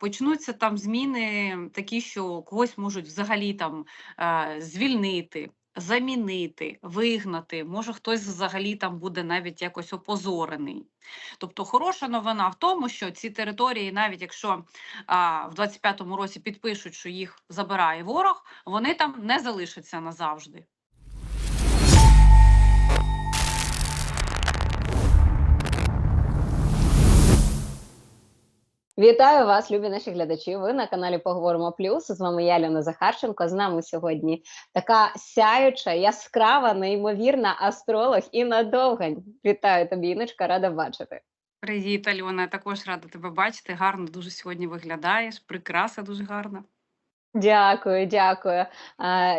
почнуться там зміни такі, що когось можуть взагалі там звільнити. Замінити, вигнати, може хтось взагалі там буде навіть якось опозорений. Тобто хороша новина в тому, що ці території, навіть якщо а, в 25-му році підпишуть, що їх забирає ворог, вони там не залишаться назавжди. Вітаю вас, любі наші глядачі. Ви на каналі Поговоримо Плюс. З вами я, Ліна Захарченко. З нами сьогодні така сяюча, яскрава, неймовірна астролог Інна Довгань. Вітаю тобі, Іночка, рада бачити. Привіт, Альона. Я також рада тебе бачити. Гарно дуже сьогодні виглядаєш. Прикраса дуже гарна. Дякую, дякую. Е,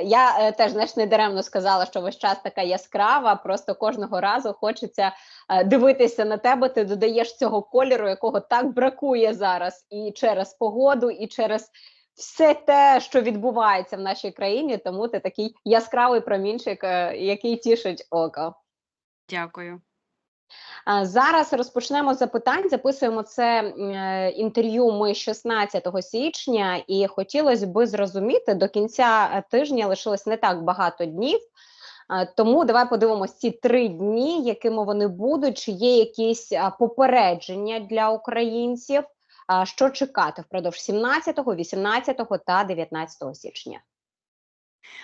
я е, теж знаєш, не даремно сказала, що весь час така яскрава. Просто кожного разу хочеться е, дивитися на тебе. Ти додаєш цього кольору, якого так бракує зараз, і через погоду, і через все те, що відбувається в нашій країні. Тому ти такий яскравий промінчик, який тішить око. Дякую. А, Зараз розпочнемо запитань. Записуємо це е, інтерв'ю. Ми 16 січня, і хотілося би зрозуміти до кінця е, тижня лишилось не так багато днів. Тому давай подивимось ці три дні, якими вони будуть. Чи є якісь попередження для українців? Що чекати впродовж 17, 18 та 19 січня?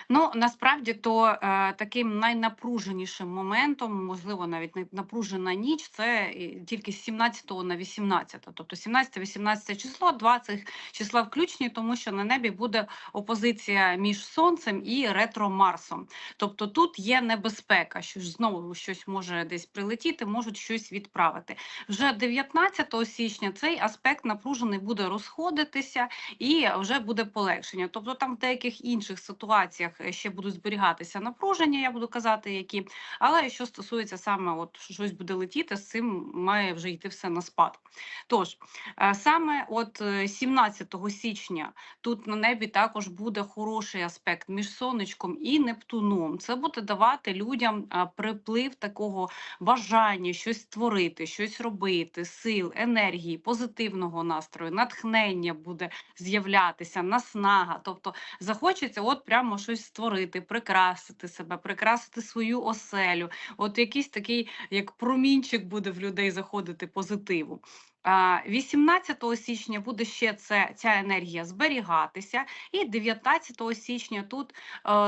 Ну насправді то е, таким найнапруженішим моментом, можливо, навіть напружена ніч, це тільки з 17 на 18, тобто 17-18 число, два цих числа включні, тому що на небі буде опозиція між сонцем і ретро Марсом. Тобто тут є небезпека, що ж знову щось може десь прилетіти, можуть щось відправити. Вже 19 січня цей аспект напружений буде розходитися і вже буде полегшення. Тобто там в деяких інших ситуаціях е, ще будуть зберігатися напруження, я буду казати, які. Але що стосується саме, от щось буде летіти, з цим має вже йти все на спад. Тож е, саме от е, 17 січня тут на небі також буде хороший аспект між сонечком і Нептуном. Це буде давати людям приплив такого бажання щось створити, щось робити, сил, енергії, позитивного настрою, натхнення буде з'являтися, наснага. Тобто захочеться от прямо щось створити, прикрасити себе, прикрасити свою оселю. От якийсь такий, як промінчик буде в людей заходити позитиву. 18 січня буде ще це, ця енергія зберігатися, і 19 січня тут е,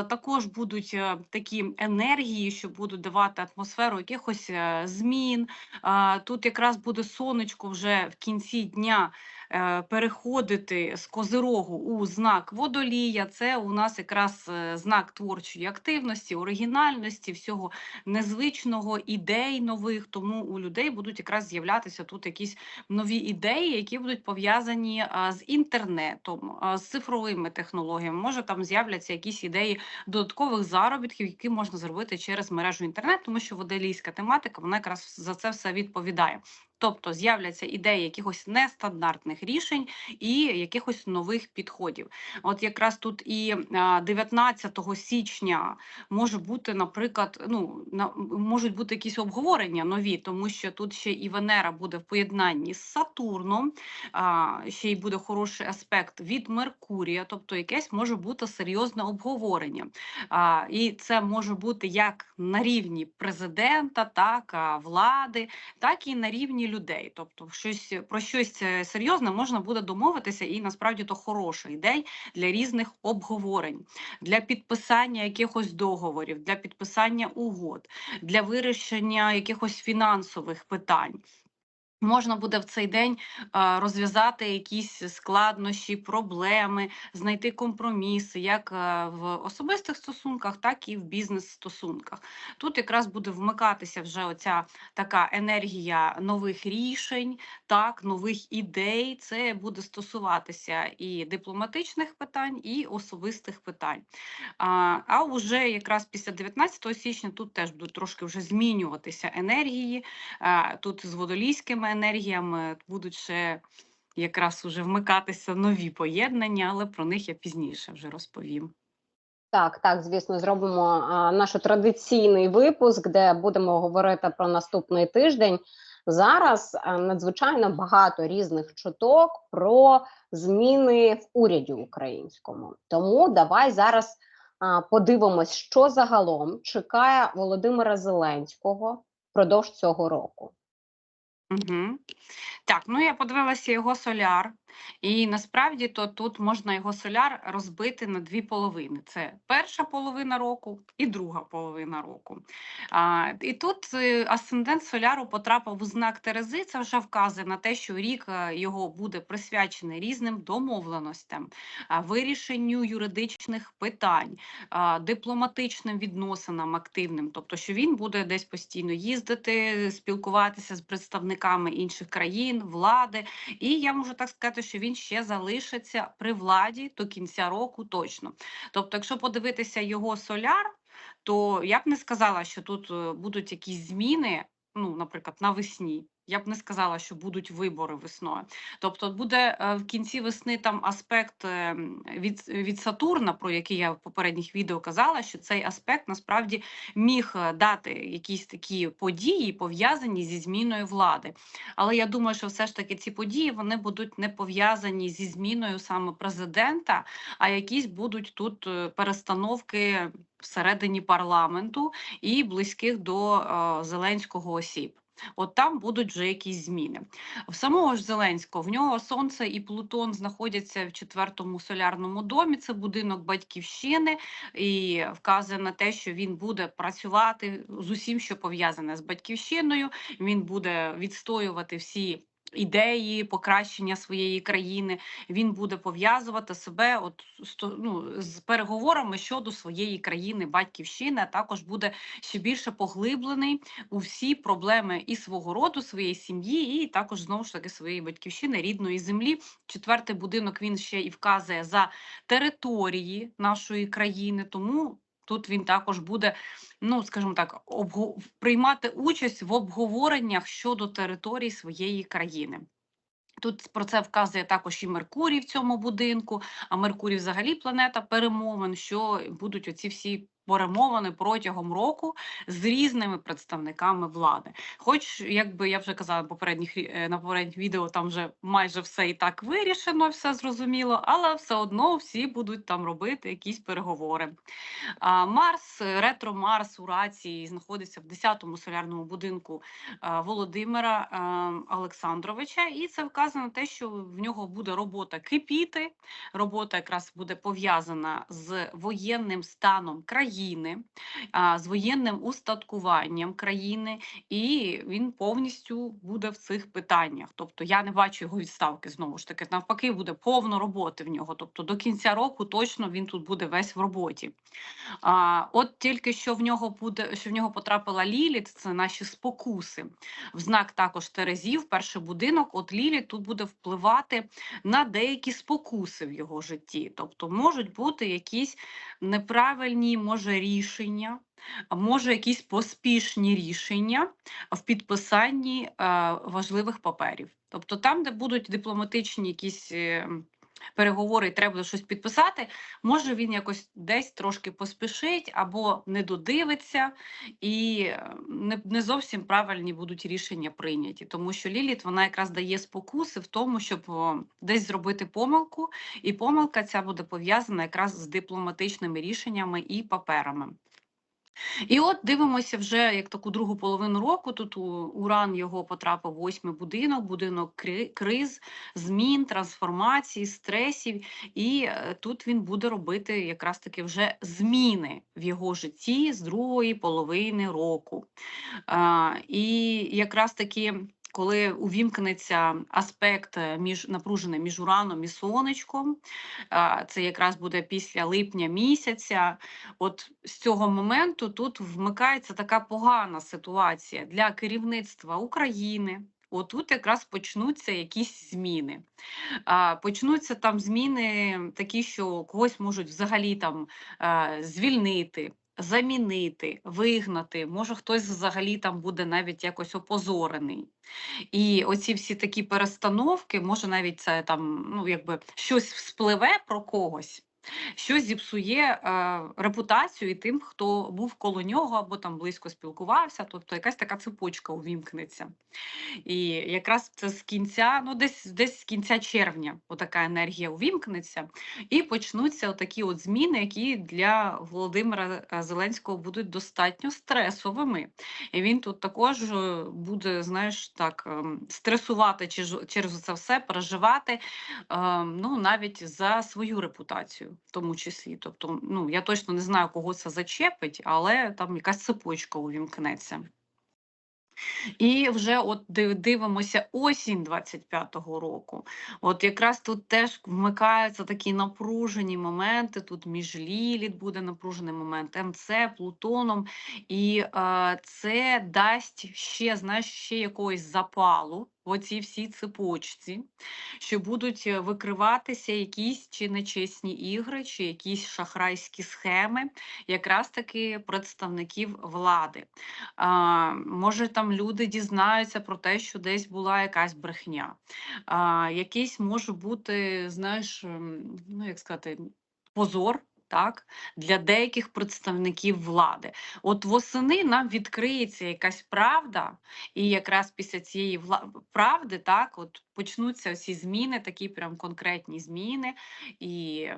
також будуть е, такі енергії, що будуть давати атмосферу якихось е, змін. А, тут якраз буде сонечко вже в кінці дня е, переходити з козирогу у знак водолія. Це у нас якраз е, знак творчої активності, оригінальності, всього незвичного, ідей нових. Тому у людей будуть якраз з'являтися тут якісь нові ідеї, які будуть пов'язані з інтернетом, з цифровими технологіями. Може там з'являться якісь ідеї додаткових заробітків, які можна зробити через мережу інтернет, тому що водолійська тематика вона якраз за це все відповідає. Тобто з'являться ідеї якихось нестандартних рішень і якихось нових підходів. От якраз тут і 19 січня може бути, наприклад, ну можуть бути якісь обговорення нові, тому що тут ще і Венера буде в поєднанні з Сатурном, ще й буде хороший аспект від Меркурія, тобто якесь може бути серйозне обговорення. І це може бути як на рівні президента, так влади, так і на рівні людей. Тобто, щось про щось е, серйозне можна буде домовитися, і насправді то хороший день для різних обговорень, для підписання якихось договорів, для підписання угод, для вирішення якихось фінансових питань. Можна буде в цей день розв'язати якісь складнощі, проблеми, знайти компроміси як в особистих стосунках, так і в бізнес-стосунках. Тут якраз буде вмикатися вже оця така енергія нових рішень, так, нових ідей. Це буде стосуватися і дипломатичних питань, і особистих питань. А, вже якраз після 19 січня тут теж будуть трошки вже змінюватися енергії. Тут з водолійськими енергіями будуть ще якраз уже вмикатися нові поєднання, але про них я пізніше вже розповім. Так, так, звісно, зробимо наш традиційний випуск, де будемо говорити про наступний тиждень. зараз е, надзвичайно багато різних чуток про зміни в уряді українському. Тому давай зараз подивимось, що загалом чекає Володимира Зеленського впродовж цього року. Угу. Так, ну я подивилася його соляр, і насправді то тут можна його соляр розбити на дві половини: це перша половина року і друга половина року. А, і тут е, асцендент соляру потрапив у знак Терези. Це вже вказує на те, що рік е, його буде присвячений різним домовленостям, вирішенню юридичних питань, дипломатичним відносинам активним, тобто, що він буде десь постійно їздити, спілкуватися з представниками інших країн, влади. І я можу так сказати, що він ще залишиться при владі до кінця року точно. Тобто, якщо подивитися його соляр, то я б не сказала, що тут е, будуть якісь зміни, ну, наприклад, навесні. Я б не сказала, що будуть вибори весною. Тобто буде е, в кінці весни там аспект е, від, від Сатурна, про який я в попередніх відео казала, що цей аспект насправді міг е, дати якісь такі події, пов'язані зі зміною влади. Але я думаю, що все ж таки ці події вони будуть не пов'язані зі зміною саме президента, а якісь будуть тут е, перестановки всередині парламенту і близьких до Зеленського осіб. От там будуть вже якісь зміни. В самого ж Зеленського в нього Сонце і Плутон знаходяться в четвертому солярному домі. Це будинок батьківщини, і вказує на те, що він буде працювати з усім, що пов'язане з батьківщиною. Він буде відстоювати всі. Ідеї покращення своєї країни він буде пов'язувати себе от ну, з переговорами щодо своєї країни, батьківщини, а також буде ще більше поглиблений у всі проблеми і свого роду, своєї сім'ї, і також знову ж таки своєї батьківщини, рідної землі. Четвертий будинок він ще і вказує за території нашої країни, тому. Тут він також буде, ну скажімо так, приймати участь в обговореннях щодо території своєї країни. Тут про це вказує також і Меркурій в цьому будинку. А Меркурій взагалі планета перемовин, що будуть оці всі перемовини протягом року з різними представниками влади. Хоч, якби я вже казала попередніх е, на попередніх відео, там вже майже все і так вирішено, все зрозуміло, але все одно всі будуть там робити якісь переговори. А Марс, ретро Марс у рації знаходиться в 10-му солярному будинку е, Володимира е, Олександровича, і це вказано те, що в нього буде робота кипіти. Робота якраз буде пов'язана з воєнним станом країни, а, з воєнним устаткуванням країни, і він повністю буде в цих питаннях. Тобто я не бачу його відставки знову ж таки. Навпаки, буде повно роботи в нього. Тобто до кінця року точно він тут буде весь в роботі. А, от тільки що в нього буде, що в нього потрапила Ліліт, це наші спокуси. В знак також Терезів, перший будинок. От Ліліт тут буде впливати на деякі спокуси в його житті. Тобто можуть бути якісь неправильні, може, рішення. Може, якісь поспішні рішення в підписанні е, важливих паперів. Тобто, там, де будуть дипломатичні якісь е, переговори, і треба щось підписати, може він якось десь трошки поспішить або не додивиться, і е, не, не зовсім правильні будуть рішення прийняті. Тому що Ліліт вона якраз дає спокуси в тому, щоб десь зробити помилку, і помилка ця буде пов'язана якраз з дипломатичними рішеннями і паперами. І от дивимося вже як таку другу половину року. Тут Уран його потрапив восьмий будинок, будинок криз, змін, трансформації, стресів. І е, тут він буде робити якраз таки вже зміни в його житті з другої половини року. А, і якраз таки. Коли увімкнеться аспект е, між напружений між ураном і сонечком, це якраз буде після липня місяця. От з цього моменту тут вмикається така погана ситуація для керівництва України. Отут якраз почнуться якісь зміни. Почнуться там зміни такі, що когось можуть взагалі там е, звільнити. Замінити, вигнати, може хтось взагалі там буде навіть якось опозорений. І оці всі такі перестановки, може навіть це там, ну якби щось вспливе про когось, що зіпсує е, репутацію і тим, хто був коло нього або там близько спілкувався, тобто якась така цепочка увімкнеться. І якраз це з кінця, ну десь десь з кінця червня, отака енергія увімкнеться, і почнуться такі от зміни, які для Володимира е, Зеленського будуть достатньо стресовими. І він тут також е, буде, знаєш, так ем, стресувати через, це все, переживати, ем, ну навіть за свою репутацію, в тому числі. Тобто, ну я точно не знаю, кого це зачепить, але там якась цепочка увімкнеться. І вже от дивимося осінь 25-го року. От якраз тут теж вмикаються такі напружені моменти. Тут між Ліліт буде напружений момент, МЦ, Плутоном, і е, це дасть ще, знаєш, ще якогось запалу в оцій всій цепочці, що будуть е, викриватися якісь чи нечесні ігри, чи якісь шахрайські схеми, якраз таки представників влади. А, може, там люди дізнаються про те, що десь була якась брехня. А, якийсь може бути, знаєш, ем, ну як сказати, позор. Так, для деяких представників влади, от восени нам відкриється якась правда, і якраз після цієї правди, так, от почнуться всі зміни, такі прям конкретні зміни, і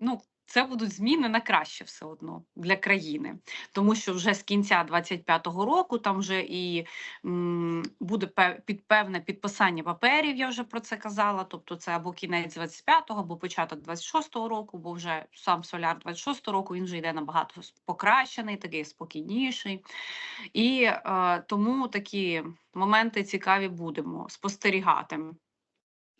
ну, це будуть зміни на краще все одно для країни, тому що вже з кінця 25-го року там вже і м, буде під певне підписання паперів. Я вже про це казала. Тобто, це або кінець 25-го, або початок 26-го року, бо вже сам соляр 26-го року він вже йде набагато покращений, такий спокійніший. І е, тому такі моменти цікаві будемо спостерігати.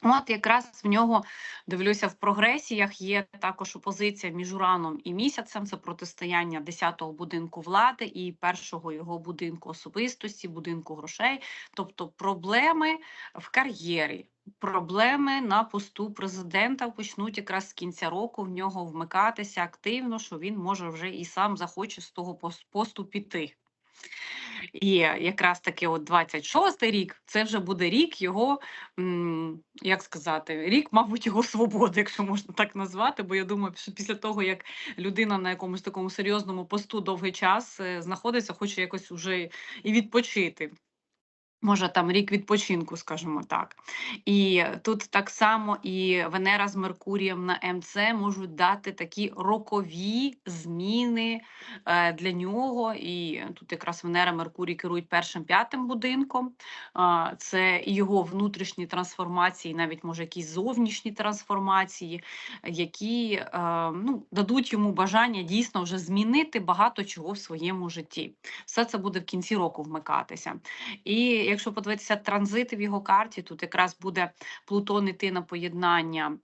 От якраз в нього дивлюся в прогресіях. Є також опозиція між ураном і місяцем. Це протистояння 10-го будинку влади і першого його будинку особистості, будинку грошей, тобто проблеми в кар'єрі. Проблеми на посту президента почнуть якраз з кінця року в нього вмикатися активно, що він може вже і сам захоче з того пос- посту піти. І якраз таки, от 26-й рік, це вже буде рік його, як сказати, рік, мабуть, його свободи, якщо можна так назвати. Бо я думаю, що після того, як людина на якомусь такому серйозному посту довгий час е, знаходиться, хоче якось уже і відпочити. Може, там рік відпочинку, скажімо так. І тут так само і Венера з Меркурієм на МЦ можуть дати такі рокові зміни е, для нього. І тут якраз Венера, Меркурій керують першим п'ятим будинком. Це його внутрішні трансформації, навіть може якісь зовнішні трансформації, які е, ну, дадуть йому бажання дійсно вже змінити багато чого в своєму житті. Все це буде в кінці року вмикатися. І якщо подивитися транзити в його карті, тут якраз буде Плутон іти на поєднання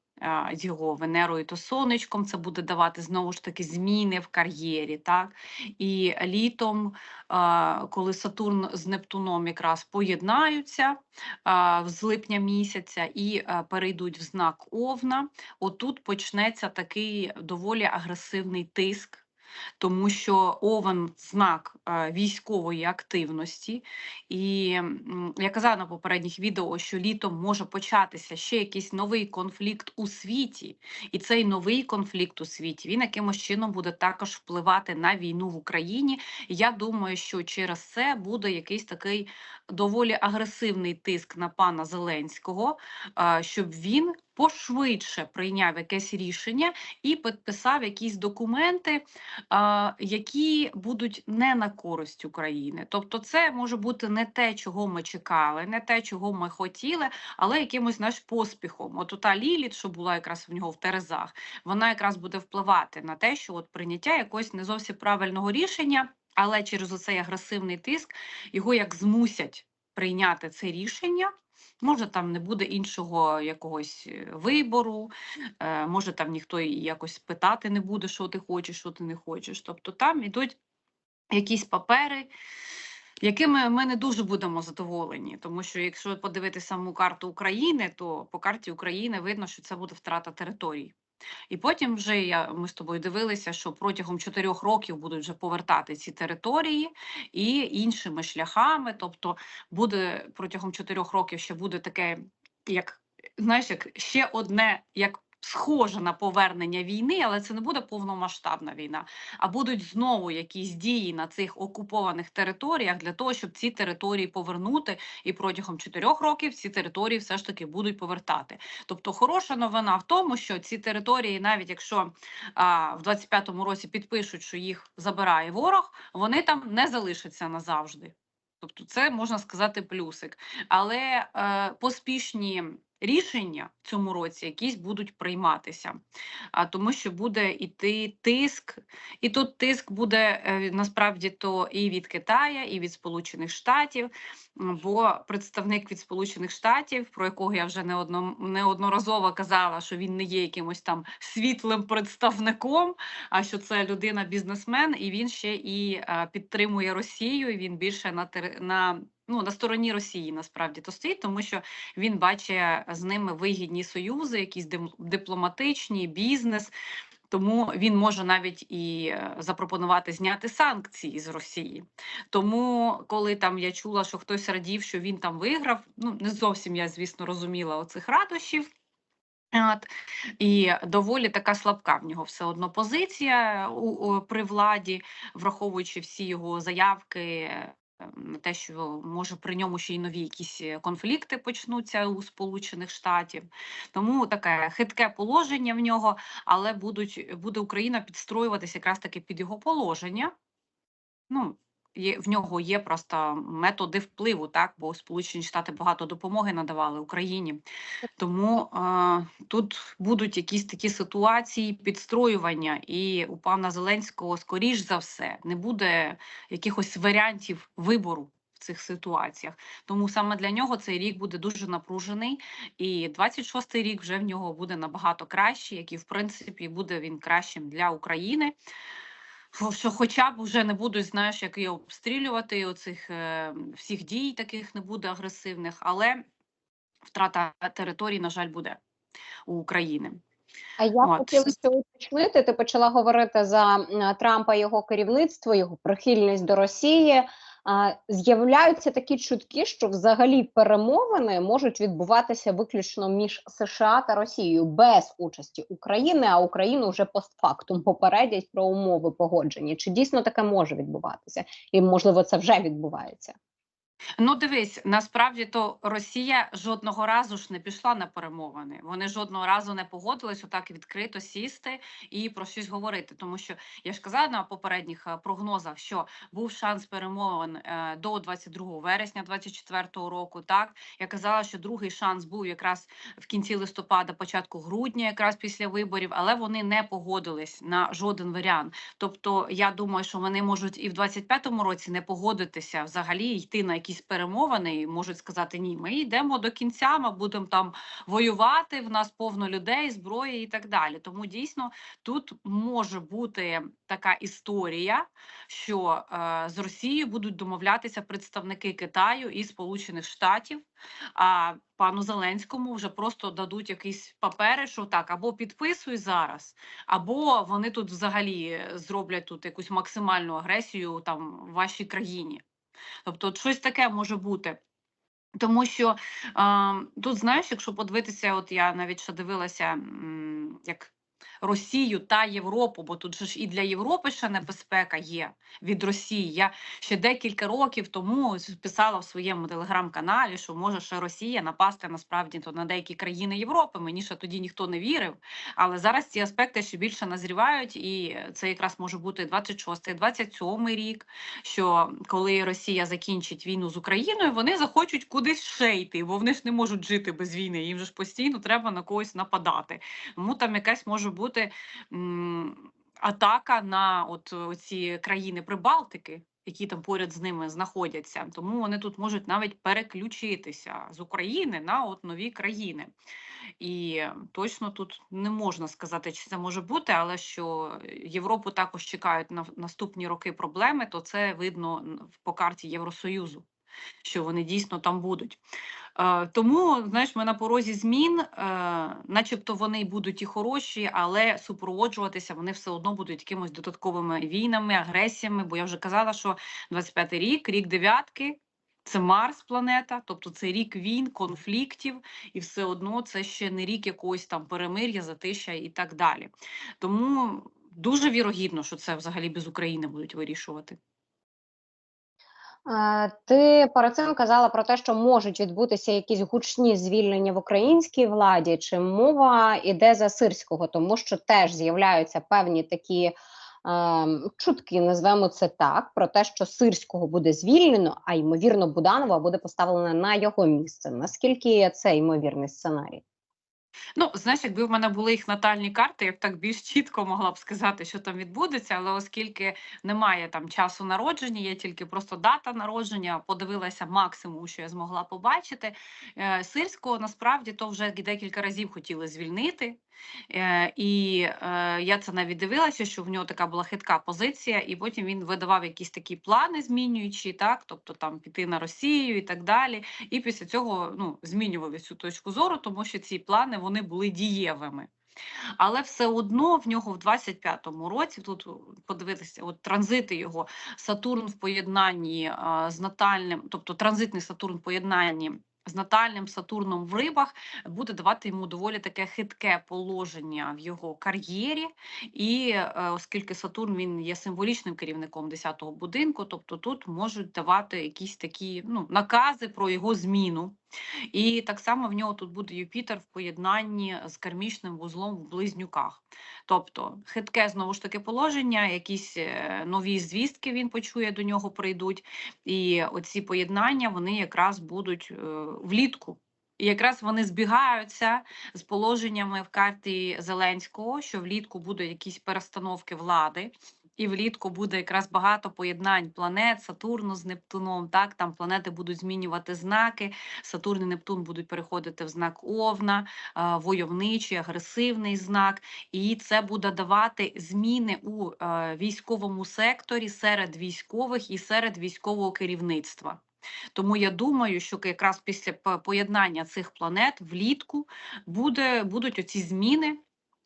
з його Венерою та сонечком. Це буде давати знову ж таки зміни в кар'єрі. так І літом, коли Сатурн з Нептуном якраз поєднаються з липня місяця і перейдуть в знак Овна, отут почнеться такий доволі агресивний тиск. Тому що овен знак е, військової активності, і я казала на попередніх відео, що літом може початися ще якийсь новий конфлікт у світі, і цей новий конфлікт у світі він якимось чином буде також впливати на війну в Україні. Я думаю, що через це буде якийсь такий доволі агресивний тиск на пана Зеленського, е, щоб він пошвидше прийняв якесь рішення і підписав якісь документи, які будуть не на користь України. Тобто, це може бути не те, чого ми чекали, не те, чого ми хотіли, але якимось знаєш, поспіхом. От та Ліліт, що була якраз в нього в Терезах, вона якраз буде впливати на те, що от прийняття якогось не зовсім правильного рішення, але через оцей агресивний тиск його як змусять прийняти це рішення. Може, там не буде іншого якогось е, вибору, е, може там ніхто якось питати не буде, що ти хочеш, що ти не хочеш. Тобто там йдуть якісь папери, якими ми не дуже будемо задоволені. Тому що якщо подивитися саму карту України, то по карті України видно, що це буде втрата територій. І потім вже я, ми з тобою дивилися, що протягом чотирьох років будуть вже повертати ці території і іншими шляхами. Тобто буде протягом чотирьох років ще буде таке, як знаєш, як ще одне, як схоже на повернення війни, але це не буде повномасштабна війна. А будуть знову якісь дії на цих окупованих територіях для того, щоб ці території повернути, і протягом чотирьох років ці території все ж таки будуть повертати. Тобто, хороша новина в тому, що ці території, навіть якщо а, в 25-му році підпишуть, що їх забирає ворог, вони там не залишаться назавжди. Тобто, це можна сказати плюсик. Але е, поспішні рішення в цьому році якісь будуть прийматися, а тому, що буде йти тиск, і тут тиск буде е, насправді то і від Китая, і від Сполучених Штатів. Бо представник від Сполучених Штатів, про якого я вже неодно, неодноразово казала, що він не є якимось там світлим представником, а що це людина бізнесмен, і він ще і е, підтримує Росію. і Він більше на на ну на стороні Росії насправді то стоїть, тому що він бачить з ними вигідні союзи, якісь дипломатичні, бізнес. Тому він може навіть і е, запропонувати зняти санкції з Росії. Тому, коли там я чула, що хтось радів, що він там виграв, ну не зовсім я, звісно, розуміла оцих радощів. От, і доволі така слабка в нього все одно позиція у, у, при владі, враховуючи всі його заявки. Те, що може при ньому ще й нові якісь е, конфлікти почнуться у Сполучених Штатів, тому таке хитке положення в нього, але будуть буде Україна підстроюватися якраз таки під його положення. Ну є в нього є просто методи впливу, так бо Сполучені Штати багато допомоги надавали Україні. Тому е, тут будуть якісь такі ситуації підстроювання, і у пана Зеленського, скоріш за все, не буде якихось варіантів вибору в цих ситуаціях. Тому саме для нього цей рік буде дуже напружений, і 26-й рік вже в нього буде набагато кращий, як і в принципі буде він кращим для України. Що хоча б вже не будуть, знаєш, як її обстрілювати оцих е, всіх дій, таких не буде агресивних, але втрата територій, на жаль, буде у України. А я От. хотілося уточнити. Ти почала говорити за Трампа, його керівництво, його прихильність до Росії. З'являються такі чутки, що взагалі перемовини можуть відбуватися виключно між США та Росією без участі України, а Україну вже постфактум попередять про умови погоджені. Чи дійсно таке може відбуватися? І можливо це вже відбувається? Ну, дивись, насправді то Росія жодного разу ж не пішла на перемовини. Вони жодного разу не погодились отак відкрито сісти і про щось говорити. Тому що я ж казала на попередніх е, прогнозах, що був шанс перемовин е, до 22 вересня 24 року. Так я казала, що другий шанс був якраз в кінці листопада, початку грудня, якраз після виборів, але вони не погодились на жоден варіант. Тобто, я думаю, що вони можуть і в 25-му році не погодитися взагалі йти на якісь перемовини і можуть сказати: ні, ми йдемо до кінця, ми будемо там воювати. В нас повно людей, зброї і так далі. Тому дійсно тут може бути така історія, що е, з Росією будуть домовлятися представники Китаю і Сполучених Штатів. А пану Зеленському вже просто дадуть якісь папери, що так або підписуй зараз, або вони тут взагалі зроблять тут якусь максимальну агресію там в вашій країні. Тобто, от щось таке може бути. Тому що е, тут, знаєш, якщо подивитися, от я навіть ще дивилася, як Росію та Європу, бо тут же ж і для Європи ще небезпека є від Росії. Я ще декілька років тому писала в своєму телеграм-каналі, що може ще Росія напасти насправді то на деякі країни Європи. Мені ще тоді ніхто не вірив. Але зараз ці аспекти ще більше назрівають, і це якраз може бути 26-й, 27-й рік. Що коли Росія закінчить війну з Україною, вони захочуть кудись ще йти, бо вони ж не можуть жити без війни. Їм же ж постійно треба на когось нападати. Тому там якась може бути м, атака на от ці країни Прибалтики. Які там поряд з ними знаходяться, тому вони тут можуть навіть переключитися з України на от нові країни. І точно тут не можна сказати, чи це може бути, але що Європу також чекають на наступні роки проблеми, то це видно по карті Євросоюзу, що вони дійсно там будуть. Е, Тому, знаєш, ми на порозі змін, е, начебто вони будуть і хороші, але супроводжуватися вони все одно будуть якимось додатковими війнами, агресіями. Бо я вже казала, що 25-й рік, рік дев'ятки, Це Марс планета, тобто це рік війн, конфліктів, і все одно це ще не рік якогось там перемир'я, затища і так далі. Тому дуже вірогідно, що це взагалі без України будуть вирішувати. Ти перед цим казала про те, що можуть відбутися якісь гучні звільнення в українській владі, чи мова іде за сирського, тому що теж з'являються певні такі чутки, назвемо це так, про те, що сирського буде звільнено, а ймовірно, Буданова буде поставлена на його місце. Наскільки це ймовірний сценарій? Ну, знаєш, якби в мене були їх натальні карти, я б так більш чітко могла б сказати, що там відбудеться, але оскільки немає там часу народження, є тільки просто дата народження, подивилася максимум, що я змогла побачити. Е, Сирського насправді то вже декілька разів хотіли звільнити. Е, І е, я це навіть дивилася, що в нього така була хитка позиція, і потім він видавав якісь такі плани, змінюючі, так, тобто там піти на Росію і так далі. І після цього ну, змінювали цю точку зору, тому що ці плани вони були дієвими. Але все одно в нього в 25-му році тут подивитися, от транзити його Сатурн в поєднанні з натальним, тобто транзитний Сатурн в поєднанні з натальним Сатурном в рибах буде давати йому доволі таке хитке положення в його кар'єрі. І е, оскільки Сатурн він є символічним керівником 10-го будинку, тобто тут можуть давати якісь такі ну, накази про його зміну. І так само в нього тут буде Юпітер в поєднанні з кармічним вузлом в близнюках. Тобто хитке знову ж таки положення, якісь е, нові звістки він почує, до нього прийдуть. І оці поєднання вони якраз будуть е, влітку. І якраз вони збігаються з положеннями в карті Зеленського, що влітку будуть якісь перестановки влади, і влітку буде якраз багато поєднань планет Сатурну з Нептуном. Так, там планети будуть змінювати знаки. Сатурн і Нептун будуть переходити в знак Овна, войовничий, агресивний знак. І це буде давати зміни у е, військовому секторі серед військових і серед військового керівництва. Тому я думаю, що якраз після поєднання цих планет влітку буде, будуть оці зміни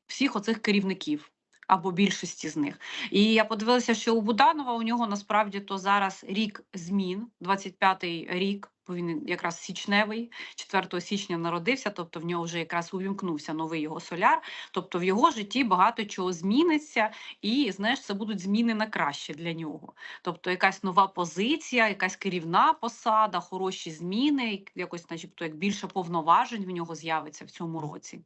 всіх оцих керівників. Або більшості з них. І я подивилася, що у Буданова у нього насправді то зараз рік змін, 25-й рік, бо він якраз січневий, 4 січня народився, тобто в нього вже якраз увімкнувся новий його соляр. Тобто в його житті багато чого зміниться, і знаєш, це будуть зміни на краще для нього. Тобто якась нова позиція, якась керівна посада, хороші зміни, якось, начебто, як більше повноважень в нього з'явиться в цьому році.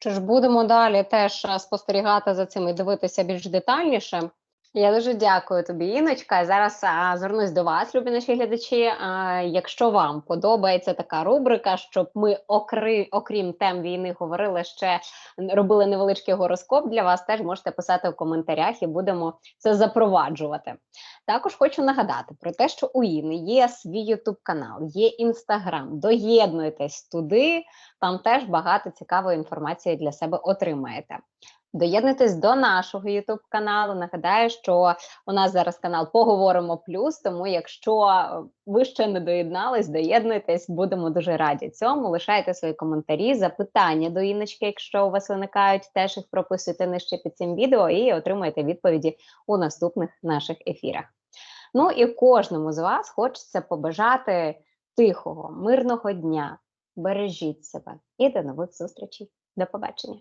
Що ж будемо далі теж е, спостерігати за цим і дивитися більш детальніше. Я дуже дякую тобі, Іночка. Зараз а, звернусь до вас, любі наші глядачі. А, якщо вам подобається така рубрика, щоб ми, окри, окрім тем війни, говорили ще робили невеличкий гороскоп для вас, теж можете писати в коментарях і будемо це запроваджувати. Також хочу нагадати про те, що у Іни є свій Ютуб канал, є інстаграм. Доєднуйтесь туди, там теж багато цікавої інформації для себе отримаєте. Доєднуйтесь до нашого Ютуб каналу. Нагадаю, що у нас зараз канал Поговоримо Плюс. Тому, якщо ви ще не доєднались, доєднуйтесь, будемо дуже раді цьому. Лишайте свої коментарі, запитання до Іночки, якщо у вас виникають, теж їх прописуйте нижче під цим відео і отримайте відповіді у наступних наших ефірах. Ну і кожному з вас хочеться побажати тихого, мирного дня. Бережіть себе і до нових зустрічей. До побачення.